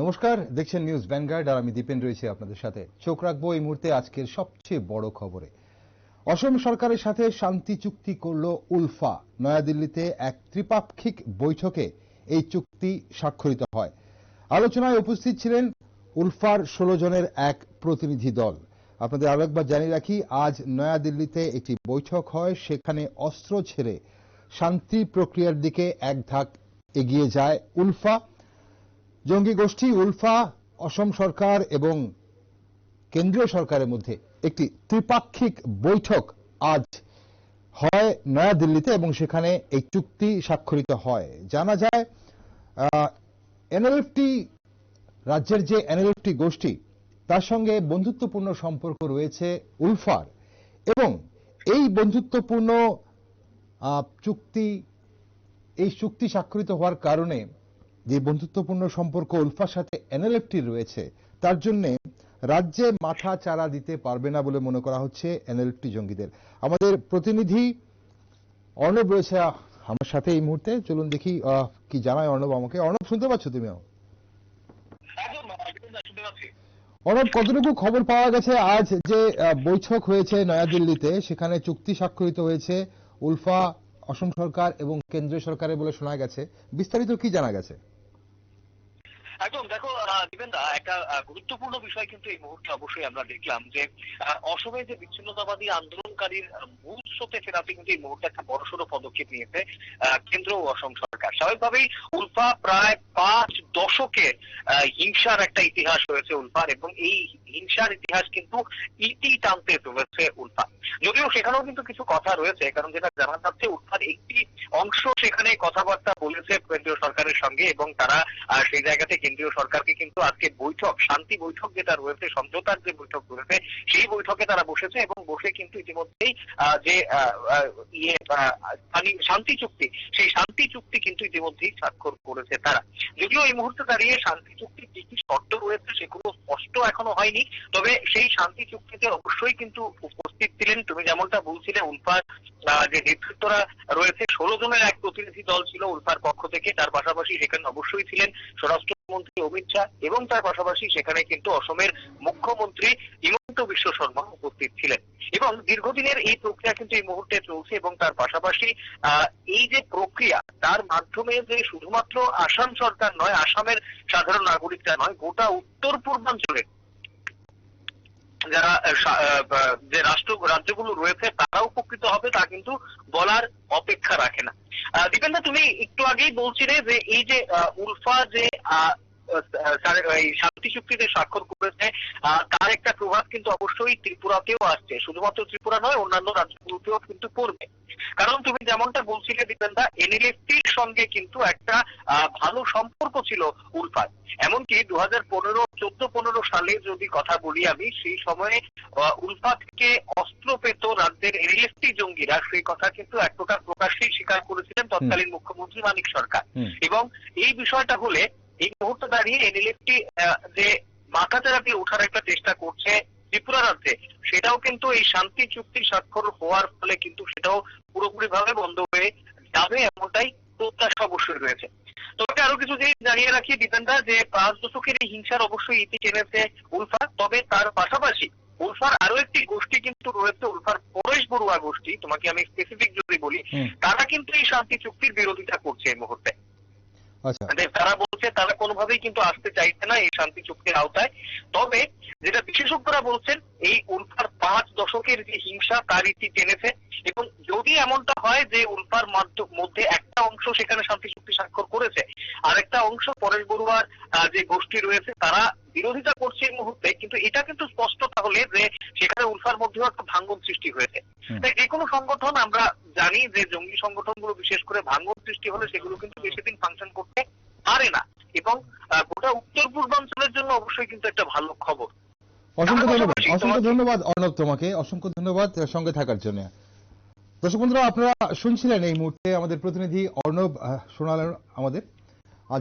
নমস্কার, দেখছেন news vanguard আর আমি দীপেন রয়েছে আপনাদের সাথে। চোখ রাখব এই মুহূর্তে আজকের সবচেয়ে বড় খবরে। অসম সরকারের সাথে শান্তি চুক্তি করল উলফা। নয়াদিল্লিতে এক ত্রিপাক্ষিক বৈঠকে এই চুক্তি স্বাক্ষরিত হয়। আলোচনায় উপস্থিত ছিলেন উলফার ষোলো জনের এক প্রতিনিধি দল। আপনাদের আরও একবার জানিয়ে রাখি, আজ নয়াদিল্লিতে একটি বৈঠক হয়, সেখানে অস্ত্র ছেড়ে শান্তি প্রক্রিয়ার দিকে এক ধাক এগিয়ে যায় উলফা। জঙ্গি গোষ্ঠী উলফা, অসম সরকার এবং কেন্দ্রীয় সরকারের মধ্যে একটি ত্রিপাক্ষিক বৈঠক আজ হয় নয়াদিল্লিতে এবং সেখানে এই চুক্তি স্বাক্ষরিত হয়। জানা যায় এনএলএফটি, রাজ্যের যে এনএলএফটি গোষ্ঠী, তার সঙ্গে বন্ধুত্বপূর্ণ সম্পর্ক রয়েছে উলফার এবং এই বন্ধুত্বপূর্ণ চুক্তি, এই চুক্তি স্বাক্ষরিত হওয়ার কারণে যে বন্ধুত্বপূর্ণ সম্পর্ক উলফার সাথে এনএলএফটির রয়েছে, তার জন্য রাজ্যে মাথা চারা দিতে পারবে না বলে মনে করা হচ্ছে এনএলএফটি জঙ্গিদের। আমাদের প্রতিনিধি অর্ণব রয়েছে আমার সাথে এই মুহূর্তে। চলুন দেখি কি জানায় অর্ণব আমাকে। অর্ণব, শুনতে পাচ্ছ তুমিও অর্ণব, কতটুকু খবর পাওয়া গেছে আজ যে বৈঠক হয়েছে নয়াদিল্লিতে, সেখানে চুক্তি স্বাক্ষরিত হয়েছে উলফা অসম সরকার এবং কেন্দ্রীয় সরকারের বলে শোনা গেছে। বিস্তারিত কি জানা গেছে একদম দেখো আহ, দীপেনদা একটা গুরুত্বপূর্ণ বিষয় কিন্তু এই মুহূর্তে অবশ্যই আমরা দেখলাম যে অসমে যে বিচ্ছিন্নতাবাদী আন্দোলনকারীর মূল স্রোতে ফেরাতে কিন্তু এই মুহূর্তে একটা বড়সড় পদক্ষেপ নিয়েছে কেন্দ্র ও অসম সরকার। স্বাভাবিকভাবেই উলফা প্রায় পাঁচ দশকে হিংসার একটা ইতিহাস রয়েছে উলফার এবং এই হিংসার ইতিহাস কিন্তু ইতি টানতে চলেছে উলফা যদিও সেখানেও কিন্তু কিছু কথা রয়েছে, কারণ যেটা জানা যাচ্ছে, উলফার একটি অংশ সেখানে কথাবার্তা বলেছে কেন্দ্রীয় সরকারের সঙ্গে এবং তারা সেই জায়গাতে কেন্দ্রীয় সরকারকে কিন্তু আজকে বৈঠক শান্তি বৈঠক যেটা রয়েছে সমঝোতার যে বৈঠক রয়েছে সেই বৈঠকে তারা বসেছে এবং বসে কিন্তু ইতিমধ্যেই যে ইয়ে শান্তি চুক্তি সেই শান্তি চুক্তি কিন্তু ইতিমধ্যেই স্বাক্ষর করেছে তারা। যদিও এই মুহূর্তে দাঁড়িয়ে শান্তি চুক্তির কি কি শর্ত রয়েছে সেগুলো স্পষ্ট এখনও হয়নি তবে সেই শান্তি চুক্তিতে অবশ্যই কিন্তু উপস্থিত ছিলেন। তুমি যেমনটা বলছিলে উলফার আহ, যে নেতৃত্বরা রয়েছে ষোলো জনের এক প্রতিনিধি দল ছিল উলফার পক্ষ থেকে। তার পাশাপাশি সেখানে অবশ্যই ছিলেন স্বরাষ্ট্রমন্ত্রী অমিত শাহ এবং তার পাশাপাশি সেখানে কিন্তু অসমের মুখ্যমন্ত্রী হিমন্ত বিশ্ব শর্মা উপস্থিত ছিলেন। এবং দীর্ঘদিনের এই প্রক্রিয়া কিন্তু এই মুহূর্তে চলছে এবং তার পাশাপাশি এই যে প্রক্রিয়া, তার মাধ্যমে যে শুধুমাত্র আসাম সরকার নয়, আসামের সাধারণ নাগরিকরা নয়, গোটা উত্তর পূর্বাঞ্চলে যারা যে রাষ্ট্র, রাজ্যগুলো রয়েছে তারা উপকৃত হবে, তা কিন্তু বলার অপেক্ষা রাখে না। দীপেন্দা, তুমি একটু আগেই বলছিলে যে এই যে উলফা যে শান্তি চুক্তিতে স্বাক্ষর করেছে তার একটা প্রভাব কিন্তু অবশ্যই ত্রিপুরাতেও আসছে। শুধুমাত্র ত্রিপুরা নয়, অন্যান্য রাজ্যগুলোতেও কিন্তু পড়বে। কারণ তুমি যেমনটা বলছিলে দীপেন্দা এনএলএফটির সঙ্গে কিন্তু একটা ভালো সম্পর্ক ছিল উলফার। এমনকি দু হাজার পনেরো চোদ্দ পনেরো সালে যদি কথা বলি আমি সেই সময়ে আহ, উলফা থেকে অস্ত্র পেত রাজ্যের এনএলএফটি জঙ্গিরা। সেই কথা কিন্তু এক প্রকার প্রকাশ্যেই স্বীকার করেছিলেন তৎকালীন মুখ্যমন্ত্রী মানিক সরকার। এবং এই বিষয়টা হলে এই মুহূর্তে দাঁড়িয়ে এনএলএফটি যে মাথা দিয়ে ওঠার একটা চেষ্টা করছে ত্রিপুরা রাজ্যে সেটাও কিন্তু এই শান্তি চুক্তি স্বাক্ষর হওয়ার ফলে কিন্তু সেটাও পুরোপুরি ভাবে বন্ধ হয়ে যাবে এমনটাই প্রত্যাশা অবশ্যই রয়েছে। তবে আরও কিছু জিনিস জানিয়ে রাখি দীপেন্দা যে পাঁচ দশকের এই হিংসার অবশ্যই ইতি টেনেছে উলফা তবে তার পাশাপাশি উলফার আরও একটি গোষ্ঠী কিন্তু রয়েছে উলফার পরেশ বড়ুয়া গোষ্ঠী তোমাকে আমি স্পেসিফিক যদি বলি তারা কিন্তু এই শান্তি চুক্তির বিরোধিতা করছে এই মুহূর্তে। তারা বলছে, তারা কোনোভাবেই কিন্তু আসতে চাইছে না এই শান্তি চুক্তির আওতায়। তবে যেটা বিশেষজ্ঞরা বলছেন, এই উলফার পাঁচ দশকের যে হিংসা, তার ইতি টেনেছে। এবং যদি এমনটা হয় যে উলফার মাধ্য- একটা অংশ সেখানে শান্তি চুক্তি স্বাক্ষর করেছে আর একটা অংশ পরেশ বড়ুয়ার যে গোষ্ঠী রয়েছে তারা বিরোধিতা করছে এই মুহূর্তে কিন্তু এটা কিন্তু স্পষ্ট তাহলে যে সেখানে উলফার মধ্যেও একটা ভাঙ্গন সৃষ্টি হয়েছে। তাই যে কোনো সংগঠন আমরা জানি যে জঙ্গি সংগঠনগুলো বিশেষ করে ভাঙ্গন সৃষ্টি হলে সেগুলো কিন্তু বেশি দিন ফাংশন করতে পারে না। এবং গোটা উত্তর পূর্বাঞ্চলের জন্য অবশ্যই কিন্তু একটা ভালো খবর। অসংখ্য ধন্যবাদ অসংখ্য ধন্যবাদ অর্ণব তোমাকে অসংখ্য ধন্যবাদ সঙ্গে থাকার জন্য। দর্শক বন্ধুরা, আপনারা শুনছিলেন এই মুহূর্তে আমাদের প্রতিনিধি অর্ণব শোনালেন আমাদের।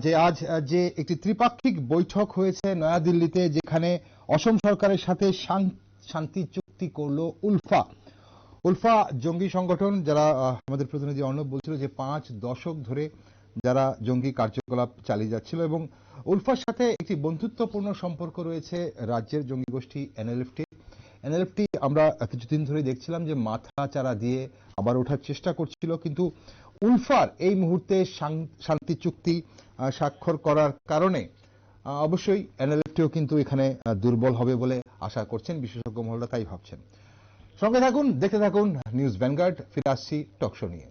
যে আজ যে একটি ত্রিপাক্ষিক বৈঠক হয়েছে নয়াদিল্লিতে, যেখানে অসম সরকারের সাথে শান্তি চুক্তি করল উলফা। উলফা জঙ্গি সংগঠন, যারা আমাদের প্রতিনিধি অর্ণব বলছিল যে পাঁচ দশক ধরে যারা জঙ্গি কার্যকলাপ চালিয়ে যাচ্ছিল এবং উলফার সাথে একটি বন্ধুত্বপূর্ণ সম্পর্ক রয়েছে রাজ্যের জঙ্গি গোষ্ঠী এনএলএফটি এনএলএফটি আমরা কিছুদিন ধরে দেখছিলাম যে মাথা চারা দিয়ে আবার ওঠার চেষ্টা করছিল, কিন্তু উলফার এই মুহূর্তে শান্তি চুক্তি স্বাক্ষর করার কারণে অবশ্যই এনএলএফটিও কিন্তু এখানে দুর্বল হবে বলে আশা করছেন, বিশেষজ্ঞ মহলরা তাই ভাবছেন। সঙ্গে থাকুন, দেখতে থাকুন, নিউজ ভ্যানগার্ড, ফিরে আসছি টকশো নিয়ে।